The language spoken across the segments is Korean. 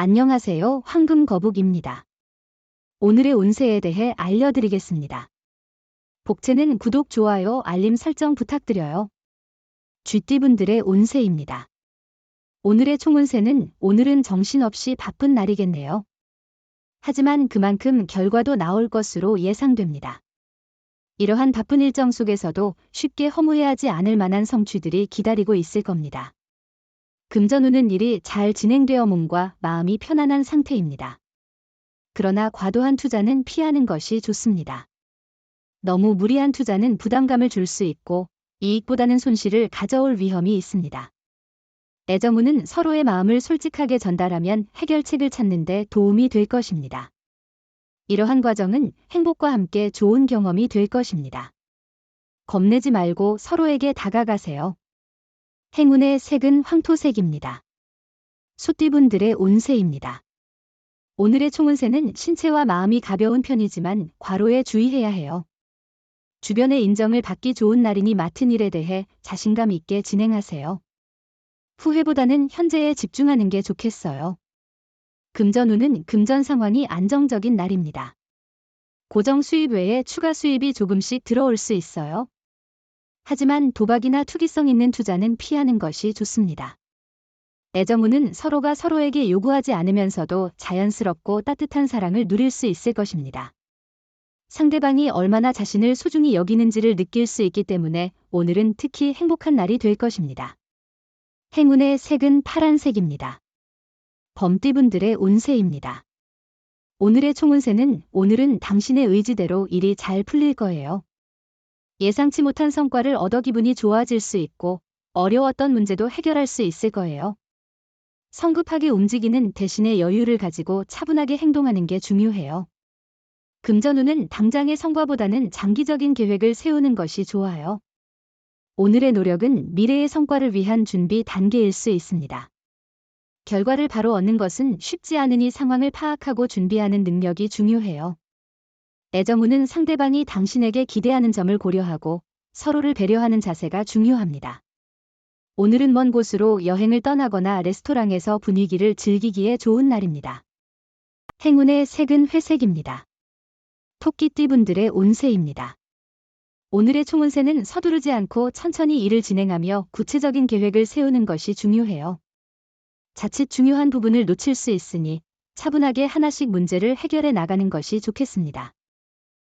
안녕하세요. 황금 거북입니다. 오늘의 운세에 대해 알려드리겠습니다. 복채는 구독, 좋아요, 알림 설정 부탁드려요. 쥐띠분들의 운세입니다. 오늘의 총운세는 오늘은 정신없이 바쁜 날이겠네요. 하지만 그만큼 결과도 나올 것으로 예상됩니다. 이러한 바쁜 일정 속에서도 쉽게 허무해하지 않을 만한 성취들이 기다리고 있을 겁니다. 금전운은 일이 잘 진행되어 몸과 마음이 편안한 상태입니다. 그러나 과도한 투자는 피하는 것이 좋습니다. 너무 무리한 투자는 부담감을 줄 수 있고 이익보다는 손실을 가져올 위험이 있습니다. 애정운은 서로의 마음을 솔직하게 전달하면 해결책을 찾는 데 도움이 될 것입니다. 이러한 과정은 행복과 함께 좋은 경험이 될 것입니다. 겁내지 말고 서로에게 다가가세요. 행운의 색은 황토색입니다. 소띠분들의 운세입니다. 오늘의 총운세는 신체와 마음이 가벼운 편이지만 과로에 주의해야 해요. 주변의 인정을 받기 좋은 날이니 맡은 일에 대해 자신감 있게 진행하세요. 후회보다는 현재에 집중하는 게 좋겠어요. 금전운은 금전 상황이 안정적인 날입니다. 고정 수입 외에 추가 수입이 조금씩 들어올 수 있어요. 하지만 도박이나 투기성 있는 투자는 피하는 것이 좋습니다. 애정운은 서로가 서로에게 요구하지 않으면서도 자연스럽고 따뜻한 사랑을 누릴 수 있을 것입니다. 상대방이 얼마나 자신을 소중히 여기는지를 느낄 수 있기 때문에 오늘은 특히 행복한 날이 될 것입니다. 행운의 색은 파란색입니다. 범띠분들의 운세입니다. 오늘의 총운세는 오늘은 당신의 의지대로 일이 잘 풀릴 거예요. 예상치 못한 성과를 얻어 기분이 좋아질 수 있고 어려웠던 문제도 해결할 수 있을 거예요. 성급하게 움직이는 대신에 여유를 가지고 차분하게 행동하는 게 중요해요. 금전운은 당장의 성과보다는 장기적인 계획을 세우는 것이 좋아요. 오늘의 노력은 미래의 성과를 위한 준비 단계일 수 있습니다. 결과를 바로 얻는 것은 쉽지 않으니 상황을 파악하고 준비하는 능력이 중요해요. 애정운은 상대방이 당신에게 기대하는 점을 고려하고 서로를 배려하는 자세가 중요합니다. 오늘은 먼 곳으로 여행을 떠나거나 레스토랑에서 분위기를 즐기기에 좋은 날입니다. 행운의 색은 회색입니다. 토끼띠분들의 운세입니다. 오늘의 총운세는 서두르지 않고 천천히 일을 진행하며 구체적인 계획을 세우는 것이 중요해요. 자칫 중요한 부분을 놓칠 수 있으니 차분하게 하나씩 문제를 해결해 나가는 것이 좋겠습니다.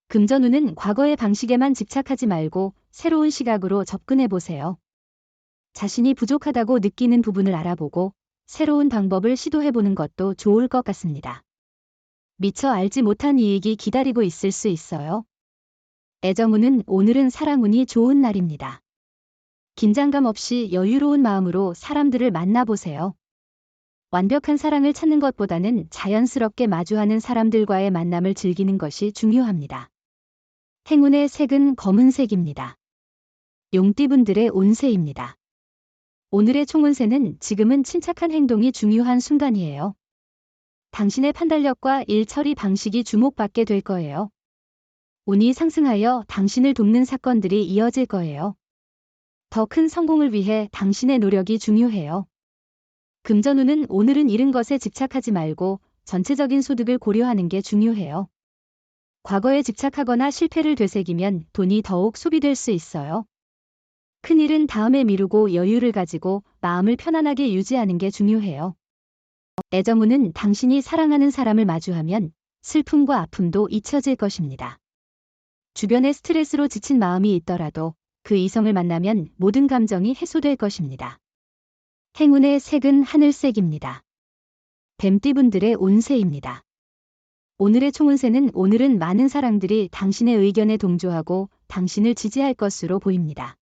금전운은 과거의 방식에만 집착하지 말고 새로운 시각으로 접근해 보세요. 자신이 부족하다고 느끼는 부분을 알아보고 새로운 방법을 시도해 보는 것도 좋을 것 같습니다. 미처 알지 못한 이익이 기다리고 있을 수 있어요. 애정운은 오늘은 사랑운이 좋은 날입니다. 긴장감 없이 여유로운 마음으로 사람들을 만나보세요. 완벽한 사랑을 찾는 것보다는 자연스럽게 마주하는 사람들과의 만남을 즐기는 것이 중요합니다. 행운의 색은 검은색입니다. 용띠분들의 운세입니다. 오늘의 총운세는 지금은 침착한 행동이 중요한 순간이에요. 당신의 판단력과 일 처리 방식이 주목받게 될 거예요. 운이 상승하여 당신을 돕는 사건들이 이어질 거예요. 더 큰 성공을 위해 당신의 노력이 중요해요. 금전운은 오늘은 잃은 것에 집착하지 말고 전체적인 소득을 고려하는 게 중요해요. 과거에 집착하거나 실패를 되새기면 돈이 더욱 소비될 수 있어요. 큰일은 다음에 미루고 여유를 가지고 마음을 편안하게 유지하는 게 중요해요. 애정운은 당신이 사랑하는 사람을 마주하면 슬픔과 아픔도 잊혀질 것입니다. 주변에 스트레스로 지친 마음이 있더라도 그 이성을 만나면 모든 감정이 해소될 것입니다. 행운의 색은 하늘색입니다. 뱀띠분들의 운세입니다. 오늘의 총운세는 오늘은 많은 사람들이 당신의 의견에 동조하고 당신을 지지할 것으로 보입니다.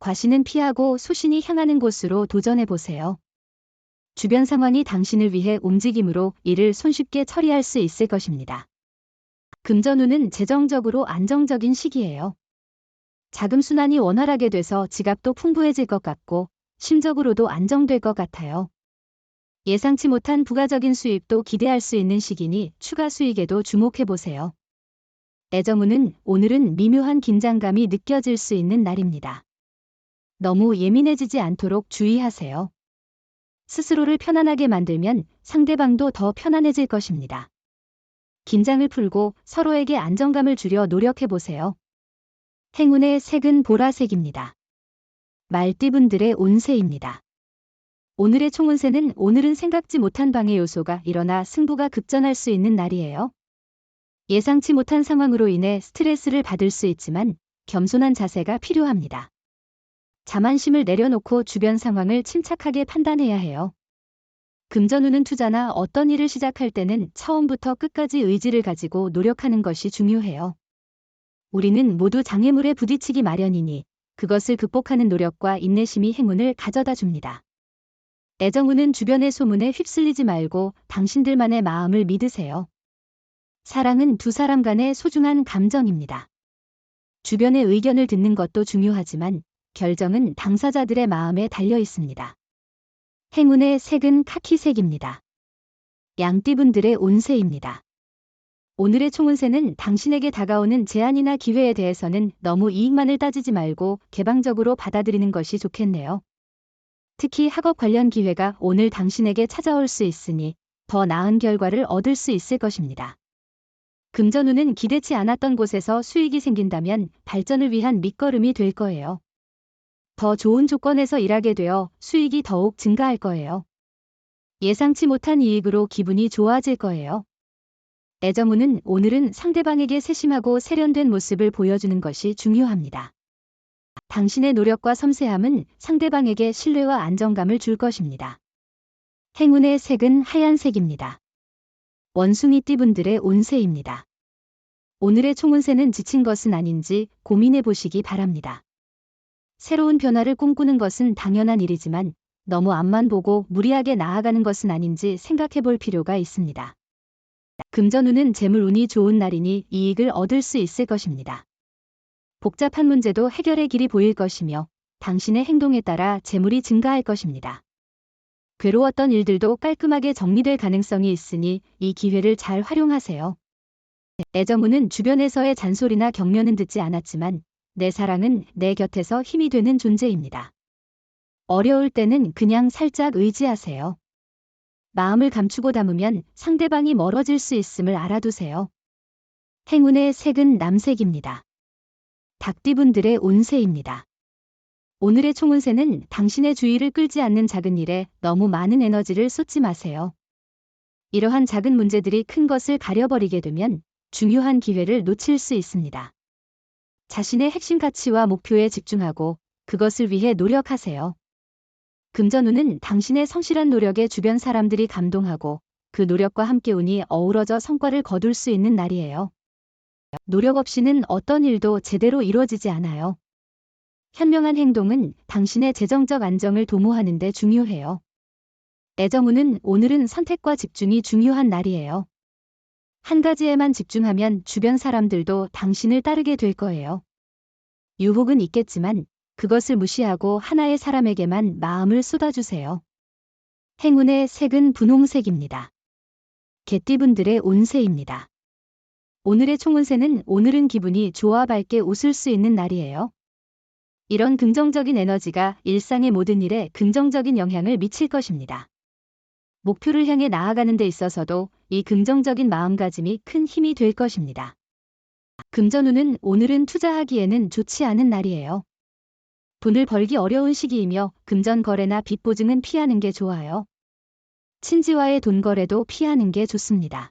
과신은 피하고 소신이 향하는 곳으로 도전해 보세요. 주변 상황이 당신을 위해 움직임으로 이를 손쉽게 처리할 수 있을 것입니다. 금전운은 재정적으로 안정적인 시기예요. 자금 순환이 원활하게 돼서 지갑도 풍부해질 것 같고 심적으로도 안정될 것 같아요. 예상치 못한 부가적인 수입도 기대할 수 있는 시기니 추가 수익에도 주목해 보세요. 애정운은 오늘은 미묘한 긴장감이 느껴질 수 있는 날입니다. 너무 예민해지지 않도록 주의하세요. 스스로를 편안하게 만들면 상대방도 더 편안해질 것입니다. 긴장을 풀고 서로에게 안정감을 주려 노력해 보세요. 행운의 색은 보라색입니다. 말띠분들의 운세입니다. 오늘의 총운세는 오늘은 생각지 못한 방해 요소가 일어나 승부가 급전할 수 있는 날이에요. 예상치 못한 상황으로 인해 스트레스를 받을 수 있지만 겸손한 자세가 필요합니다. 자만심을 내려놓고 주변 상황을 침착하게 판단해야 해요. 금전운은 투자나 어떤 일을 시작할 때는 처음부터 끝까지 의지를 가지고 노력하는 것이 중요해요. 우리는 모두 장애물에 부딪히기 마련이니 그것을 극복하는 노력과 인내심이 행운을 가져다 줍니다. 애정운은 주변의 소문에 휩쓸리지 말고 당신들만의 마음을 믿으세요. 사랑은 두 사람 간의 소중한 감정입니다. 주변의 의견을 듣는 것도 중요하지만 결정은 당사자들의 마음에 달려 있습니다. 행운의 색은 카키색입니다. 양띠분들의 운세입니다. 오늘의 총운세는 당신에게 다가오는 제안이나 기회에 대해서는 너무 이익만을 따지지 말고 개방적으로 받아들이는 것이 좋겠네요. 특히 학업 관련 기회가 오늘 당신에게 찾아올 수 있으니 더 나은 결과를 얻을 수 있을 것입니다. 금전운은 기대치 않았던 곳에서 수익이 생긴다면 발전을 위한 밑거름이 될 거예요. 더 좋은 조건에서 일하게 되어 수익이 더욱 증가할 거예요. 예상치 못한 이익으로 기분이 좋아질 거예요. 애정운은 오늘은 상대방에게 세심하고 세련된 모습을 보여주는 것이 중요합니다. 당신의 노력과 섬세함은 상대방에게 신뢰와 안정감을 줄 것입니다. 행운의 색은 하얀색입니다. 원숭이 띠분들의 운세입니다. 오늘의 총운세는 지친 것은 아닌지 고민해 보시기 바랍니다. 새로운 변화를 꿈꾸는 것은 당연한 일이지만 너무 앞만 보고 무리하게 나아가는 것은 아닌지 생각해 볼 필요가 있습니다. 금전운은 재물운이 좋은 날이니 이익을 얻을 수 있을 것입니다. 복잡한 문제도 해결의 길이 보일 것이며 당신의 행동에 따라 재물이 증가할 것입니다. 괴로웠던 일들도 깔끔하게 정리될 가능성이 있으니 이 기회를 잘 활용하세요. 애정운은 주변에서의 잔소리나 격려는 듣지 않았지만 내 사랑은 내 곁에서 힘이 되는 존재입니다. 어려울 때는 그냥 살짝 의지하세요. 마음을 감추고 담으면 상대방이 멀어질 수 있음을 알아두세요. 행운의 색은 남색입니다. 닭띠분들의 운세입니다. 오늘의 총운세는 당신의 주의를 끌지 않는 작은 일에 너무 많은 에너지를 쏟지 마세요. 이러한 작은 문제들이 큰 것을 가려버리게 되면 중요한 기회를 놓칠 수 있습니다. 자신의 핵심 가치와 목표에 집중하고 그것을 위해 노력하세요. 금전운은 당신의 성실한 노력에 주변 사람들이 감동하고 그 노력과 함께 운이 어우러져 성과를 거둘 수 있는 날이에요. 노력 없이는 어떤 일도 제대로 이루어지지 않아요. 현명한 행동은 당신의 재정적 안정을 도모하는 데 중요해요. 애정운은 오늘은 선택과 집중이 중요한 날이에요. 한 가지에만 집중하면 주변 사람들도 당신을 따르게 될 거예요. 유혹은 있겠지만 그것을 무시하고 하나의 사람에게만 마음을 쏟아주세요. 행운의 색은 분홍색입니다. 개띠분들의 운세입니다. 오늘의 총운세는 오늘은 기분이 좋아 밝게 웃을 수 있는 날이에요. 이런 긍정적인 에너지가 일상의 모든 일에 긍정적인 영향을 미칠 것입니다. 목표를 향해 나아가는 데 있어서도 이 긍정적인 마음가짐이 큰 힘이 될 것입니다. 금전운은 오늘은 투자하기에는 좋지 않은 날이에요. 돈을 벌기 어려운 시기이며 금전 거래나 빚 보증은 피하는 게 좋아요. 친지와의 돈 거래도 피하는 게 좋습니다.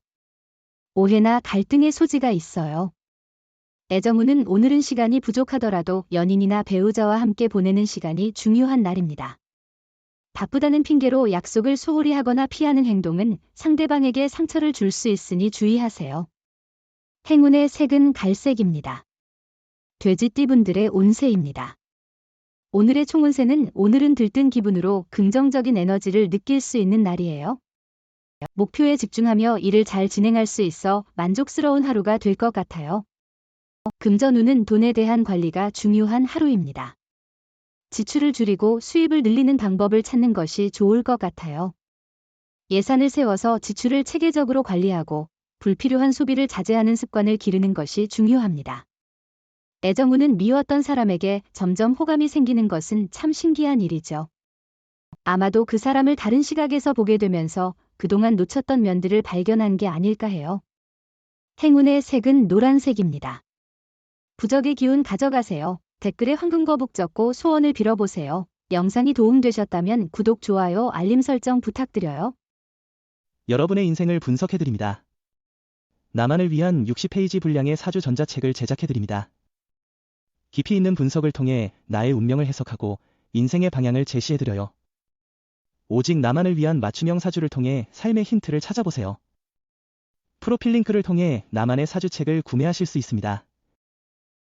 오해나 갈등의 소지가 있어요. 애정운은 오늘은 시간이 부족하더라도 연인이나 배우자와 함께 보내는 시간이 중요한 날입니다. 바쁘다는 핑계로 약속을 소홀히 하거나 피하는 행동은 상대방에게 상처를 줄 수 있으니 주의하세요. 행운의 색은 갈색입니다. 돼지띠분들의 운세입니다. 오늘의 총운세는 오늘은 들뜬 기분으로 긍정적인 에너지를 느낄 수 있는 날이에요. 목표에 집중하며 일을 잘 진행할 수 있어 만족스러운 하루가 될 것 같아요. 금전운은 돈에 대한 관리가 중요한 하루입니다. 지출을 줄이고 수입을 늘리는 방법을 찾는 것이 좋을 것 같아요. 예산을 세워서 지출을 체계적으로 관리하고 불필요한 소비를 자제하는 습관을 기르는 것이 중요합니다. 애정운은 미웠던 사람에게 점점 호감이 생기는 것은 참 신기한 일이죠. 아마도 그 사람을 다른 시각에서 보게 되면서 그동안 놓쳤던 면들을 발견한 게 아닐까 해요. 행운의 색은 노란색입니다. 부적의 기운 가져가세요. 댓글에 황금거북 적고 소원을 빌어보세요. 영상이 도움되셨다면 구독, 좋아요, 알림 설정 부탁드려요. 여러분의 인생을 분석해드립니다. 나만을 위한 60페이지 분량의 사주 전자책을 제작해드립니다. 깊이 있는 분석을 통해 나의 운명을 해석하고 인생의 방향을 제시해드려요. 오직 나만을 위한 맞춤형 사주를 통해 삶의 힌트를 찾아보세요. 프로필 링크를 통해 나만의 사주책을 구매하실 수 있습니다.